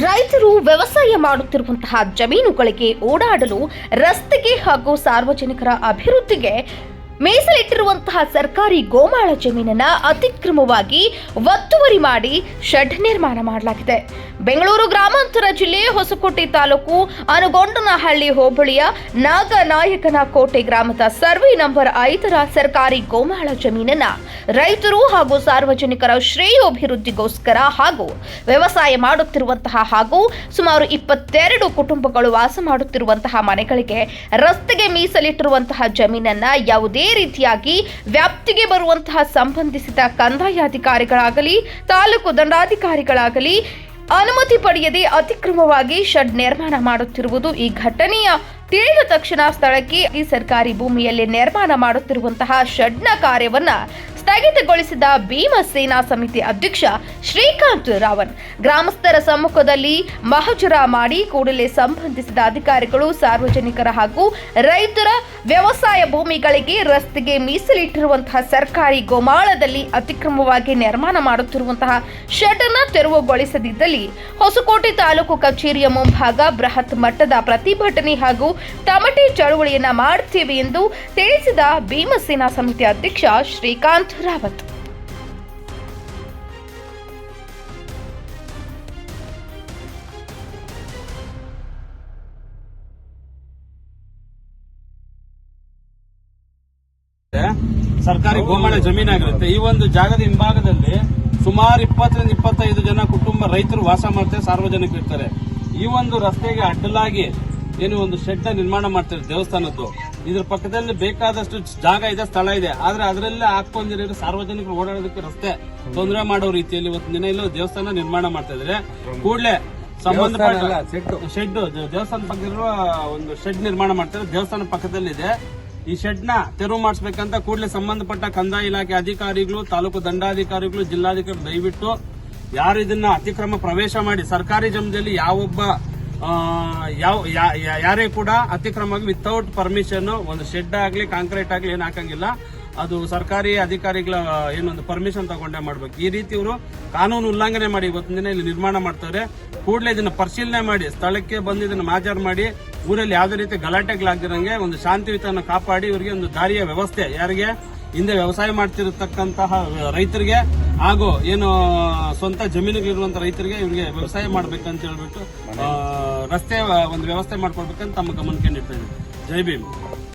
ರೈತರು ವ್ಯವಸಾಯ ಮಾಡುತ್ತಿರುವಂತಹ ಜಮೀನುಗಳಿಗೆ ಓಡಾಡಲು ರಸ್ತೆಗೆ ಹಾಗೂ ಸಾರ್ವಜನಿಕರ ಅಭಿವೃದ್ಧಿಗೆ ಮೀಸಲಿಟ್ಟಿರುವಂತಹ ಸರ್ಕಾರಿ ಗೋಮಾಳ ಜಮೀನನ್ನ ಅತಿಕ್ರಮವಾಗಿ ಒತ್ತುವರಿ ಮಾಡಿ ಶೆಡ್ ನಿರ್ಮಾಣ ಮಾಡಲಾಗಿದೆ. ಬೆಂಗಳೂರು ಗ್ರಾಮಾಂತರ ಜಿಲ್ಲೆ ಹೊಸಕೋಟೆ ತಾಲೂಕು ಅನುಗೊಂಡನಹಳ್ಳಿ ಹೋಬಳಿಯ ನಾಗನಾಯಕನ ಕೋಟೆ ಗ್ರಾಮದ ಸರ್ವೆ ನಂಬರ್ ಐದರ ಸರ್ಕಾರಿ ಗೋಮಾಳ ಜಮೀನನ್ನ ರೈತರು ಹಾಗೂ ಸಾರ್ವಜನಿಕರ ಶ್ರೇಯೋಭಿವೃದ್ಧಿಗೋಸ್ಕರ ಹಾಗೂ ವ್ಯವಸಾಯ ಮಾಡುತ್ತಿರುವಂತಹ ಹಾಗೂ ಸುಮಾರು ಇಪ್ಪತ್ತೆರಡು ಕುಟುಂಬಗಳು ವಾಸ ಮಾಡುತ್ತಿರುವಂತಹ ಮನೆಗಳಿಗೆ ರಸ್ತೆಗೆ ಮೀಸಲಿಟ್ಟಿರುವಂತಹ ಜಮೀನನ್ನ ಯಾವುದೇ ರೀತಿಯಾಗಿ ವ್ಯಾಪ್ತಿಗೆ ಬರುವಂತಹ ಸಂಬಂಧಿಸಿದ ಕಂದಾಯ ಅಧಿಕಾರಿಗಳಾಗಲಿ, ತಾಲೂಕು ದಂಡಾಧಿಕಾರಿಗಳಾಗಲಿ ಅನುಮತಿ ಪಡೆಯದೆ ಅತಿಕ್ರಮವಾಗಿ ಶೆಡ್ ನಿರ್ಮಾಣ ಮಾಡುತ್ತಿರುವುದು ಈ ಘಟನೆಯ ತಿಳಿದ ತಕ್ಷಣ ಸ್ಥಳಕ್ಕೆ ಈ ಸರ್ಕಾರಿ ಭೂಮಿಯಲ್ಲಿ ನಿರ್ಮಾಣ ಮಾಡುತ್ತಿರುವಂತಹ ಶೆಡ್ನ ಕಾರ್ಯವನ್ನ ಸ್ಥಗಿತಗೊಳಿಸಿದ ಭೀಮಸೇನಾ ಸಮಿತಿ ಅಧ್ಯಕ್ಷ ಶ್ರೀಕಾಂತ್ ರಾವನ್. ಗ್ರಾಮಸ್ಥರ ಸಮ್ಮುಖದಲ್ಲಿ ಮಹಜರ ಮಾಡಿ ಕೂಡಲೇ ಸಂಬಂಧಿಸಿದ ಅಧಿಕಾರಿಗಳು, ಸಾರ್ವಜನಿಕರ ಹಾಗೂ ರೈತರ ವ್ಯವಸಾಯ ಭೂಮಿಗಳಿಗೆ ರಸ್ತೆಗೆ ಮೀಸಲಿಟ್ಟಿರುವಂತಹ ಸರ್ಕಾರಿ ಗೋಮಾಳದಲ್ಲಿ ಅತಿಕ್ರಮವಾಗಿ ನಿರ್ಮಾಣ ಮಾಡುತ್ತಿರುವಂತಹ ಶೆಡ್ ತೆರವುಗೊಳಿಸದಿದ್ದಲ್ಲಿ ಹೊಸಕೋಟೆ ತಾಲೂಕು ಕಚೇರಿಯ ಮುಂಭಾಗ ಬೃಹತ್ ಮಟ್ಟದ ಪ್ರತಿಭಟನೆ ಹಾಗೂ ತಮಟೆ ಚಳುವಳಿಯನ್ನ ಮಾಡುತ್ತೇವೆ ಎಂದು ತಿಳಿಸಿದ ಭೀಮಸೇನಾ ಸಮಿತಿ ಅಧ್ಯಕ್ಷ ಶ್ರೀಕಾಂತ್ ರಾವತ್ ಸರ್ಕಾರಿ ಗೋಮಾಳ ಜಮೀನಾಗಿರುತ್ತೆ. ಈ ಒಂದು ಜಾಗದ ಹಿಂಭಾಗದಲ್ಲಿ ಸುಮಾರು ಇಪ್ಪತ್ತರಿಂದ ಇಪ್ಪತ್ತೈದು ಜನ ಕುಟುಂಬ ರೈತರು ವಾಸ ಮಾಡ್ತಾರೆ ಸಾರ್ವಜನಿಕರು ಇರ್ತಾರೆ ಈ ಒಂದು ರಸ್ತೆಗೆ ಅಡ್ಡಲಾಗಿ ಏನು ಒಂದು ಶೆಡ್ ನಿರ್ಮಾಣ ಮಾಡ್ತಾರೆ ದೇವಸ್ಥಾನದ್ದು. ಇದ್ರ ಪಕ್ಕದಲ್ಲಿ ಬೇಕಾದಷ್ಟು ಜಾಗ ಇದೆ ಸ್ಥಳ ಇದೆ. ಆದ್ರೆ ಅದರಲ್ಲೇ ಹಾಕೊಂಡಿರೋ ಸಾರ್ವಜನಿಕರು ಓಡಾಡೋದಕ್ಕೆ ರಸ್ತೆ. ತೊಂದರೆ ಮಾಡೋ ರೀತಿಯಲ್ಲಿ ಇವತ್ತು ದಿನ ಇಲ್ಲೂ ದೇವಸ್ಥಾನ ನಿರ್ಮಾಣ ಮಾಡ್ತಾ ಇದ್ರೆ. ಕೂಡಲೇ ಸಂಬಂಧಪಟ್ಟ ಶೆಡ್ ದೇವಸ್ಥಾನ ಪಕ್ಕದಲ್ಲಿರುವ ಒಂದು ಶೆಡ್ ನಿರ್ಮಾಣ ಮಾಡ್ತಾರೆ ದೇವಸ್ಥಾನ ಪಕ್ಕದಲ್ಲಿದೆ. ಈ ಶೆಡ್ನ ತೆರವು ಮಾಡಿಸ್ಬೇಕಂತ ಕೂಡಲೇ ಸಂಬಂಧಪಟ್ಟ ಕಂದಾಯ ಇಲಾಖೆ ಅಧಿಕಾರಿಗಳು ತಾಲೂಕು ದಂಡಾಧಿಕಾರಿಗಳು ಜಿಲ್ಲಾಧಿಕಾರಿ ದಯವಿಟ್ಟು ಯಾರು ಇದನ್ನ ಅತಿಕ್ರಮ ಪ್ರವೇಶ ಮಾಡಿ ಸರ್ಕಾರಿ ಜಮೀನಲ್ಲಿ ಯಾವೊಬ್ಬ ಯಾವ ಯಾರೇ ಕೂಡ ಅತಿಕ್ರಮವಾಗಿ ವಿತೌಟ್ ಪರ್ಮಿಷನ್ ಒಂದು ಶೆಡ್ ಆಗಲಿ ಕಾಂಕ್ರೀಟ್ ಆಗಲಿ ಏನು ಹಾಕಂಗಿಲ್ಲ. ಅದು ಸರ್ಕಾರಿ ಅಧಿಕಾರಿಗಳ ಏನೊಂದು ಪರ್ಮಿಷನ್ ತಗೊಂಡೇ ಮಾಡ್ಬೇಕು. ಈ ರೀತಿ ಇವರು ಕಾನೂನು ಉಲ್ಲಂಘನೆ ಮಾಡಿ ಇವತ್ತಿನ ದಿನ ಇಲ್ಲಿ ನಿರ್ಮಾಣ ಮಾಡ್ತಾರೆ ಕೂಡಲೇ ಇದನ್ನ ಪರಿಶೀಲನೆ ಮಾಡಿ, ಸ್ಥಳಕ್ಕೆ ಬಂದು ಇದನ್ನು ಮಾಜಾರ್ ಮಾಡಿ, ಊರಲ್ಲಿ ಯಾವುದೇ ರೀತಿ ಗಲಾಟೆಗಳಾಗದಿರಂಗೆ ಒಂದು ಶಾಂತಿಯುತನ ಕಾಪಾಡಿ, ಇವರಿಗೆ ಒಂದು ದಾರಿಯ ವ್ಯವಸ್ಥೆ. ಯಾರಿಗೆ? ಹಿಂದೆ ವ್ಯವಸಾಯ ಮಾಡ್ತಿರತಕ್ಕಂತಹ ರೈತರಿಗೆ. ಹಾಗೂ ಏನು ಸ್ವಂತ ಜಮೀನುಗಳಿರುವಂತ ರೈತರಿಗೆ ಇವರಿಗೆ ವ್ಯವಸಾಯ ಮಾಡ್ಬೇಕಂತ ಹೇಳ್ಬಿಟ್ಟು ರಸ್ತೆ, ಒಂದು ವ್ಯವಸ್ಥೆ ಮಾಡ್ಕೊಡ್ಬೇಕಂತ ತಮ್ಮ ಗಮನಕ್ಕೆ ನೀಡ್ತಾ ಜೈ ಭೀಮ್.